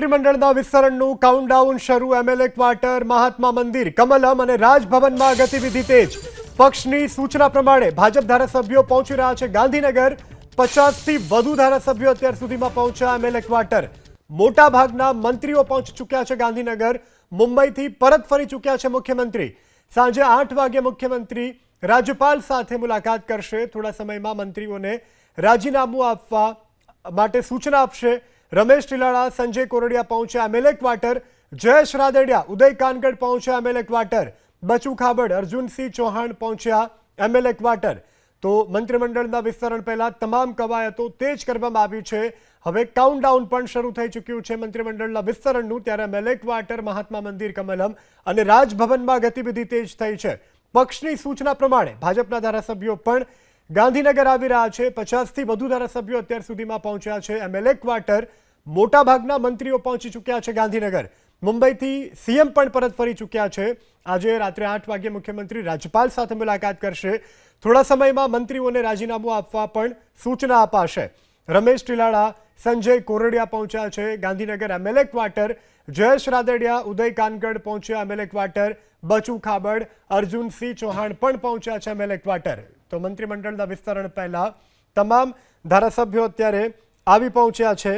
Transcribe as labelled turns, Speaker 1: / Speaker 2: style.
Speaker 1: મંત્રીમંડળના વિસ્તરણનું કાઉન્ટડાઉન શરૂ. એમએલએ ક્વાર્ટર મહાત્મા મંદિર, કમલમ અને રાજભવનમાં ગતિવિધિ તેજ. પક્ષની સૂચના પ્રમાણે ભાજપ ધારાસભ્યો પહોંચી રહ્યા છે ગાંધીનગર. પચાસથી વધુ ધારાસભ્યો અત્યાર સુધીમાં પહોંચ્યા એમએલએ ક્વાર્ટર મોટાભાગના મંત્રીઓ પહોંચી ચૂક્યા છે ગાંધીનગર. મુંબઈથી પરત ફરી ચૂક્યા છે મુખ્યમંત્રી. સાંજે આઠ વાગે મુખ્યમંત્રી રાજ્યપાલ સાથે મુલાકાત કરશે. થોડા સમયમાં મંત્રીઓને રાજીનામું આપવા માટે સૂચના આપશે. રમેશ ટીલાળા સંજય કોરડિયા પહોંચ્યા એમએલએ ક્વાર્ટર. જયેશ રાદડિયા, ઉદય કાનગડ પહોંચ્યા એમએલએ ક્વાર્ટર. બચુ ખાબડ, અર્જુનસિંહ ચૌહાણ પહોંચ્યા એમએલએ ક્વાર્ટર. તો મંત્રીમંડળના વિસ્તરણ પહેલા તમામ કવાયતો તેજ કરવામાં આવી છે. હવે કાઉન્ટડાઉન પણ શરૂ થઈ ચૂક્યું છે મંત્રીમંડળના વિસ્તરણનું, ત્યારે એમએલએ ક્વાર્ટર મહાત્મા મંદિર કમલમ અને રાજભવનમાં ગતિવિધિ તેજ થઈ છે. પક્ષની સૂચના પ્રમાણે ભાજપના ધારાસભ્યો પણ ગાંધીનગર આવી રહ્યા છે. પચાસથી વધુ ધારાસભ્યો અત્યાર સુધીમાં પહોંચ્યા છે. એમએલએ ક્વાર્ટર મોટાભાગના મંત્રીઓ પહોંચી ચૂક્યા છે ગાંધીનગર. મુંબઈથી સીએમ પણ પરત ફરી ચૂક્યા છે. આજે રાત્રે આઠ વાગ્યે મુખ્યમંત્રી રાજ્યપાલ સાથે મુલાકાત કરશે. થોડા સમયમાં મંત્રીઓને રાજીનામું આપવા પણ સૂચના અપાશે. રમેશ ટીલાળા સંજય કોરડિયા પહોંચ્યા છે. ગાંધીનગર એમએલએ ક્વાર્ટર જયેશ રાદડિયા, ઉદય કાનગઢ પહોંચ્યા એમએલએ ક્વાર્ટર, બચુ ખાબડ, અર્જુનસિંહ ચૌહાણ પણ પહોંચ્યા છે એમએલએ ક્વાર્ટર. તો મંત્રીમંડળના વિસ્તરણ પહેલાં તમામ ધારાસભ્યો અત્યારે આવી પહોંચ્યા છે.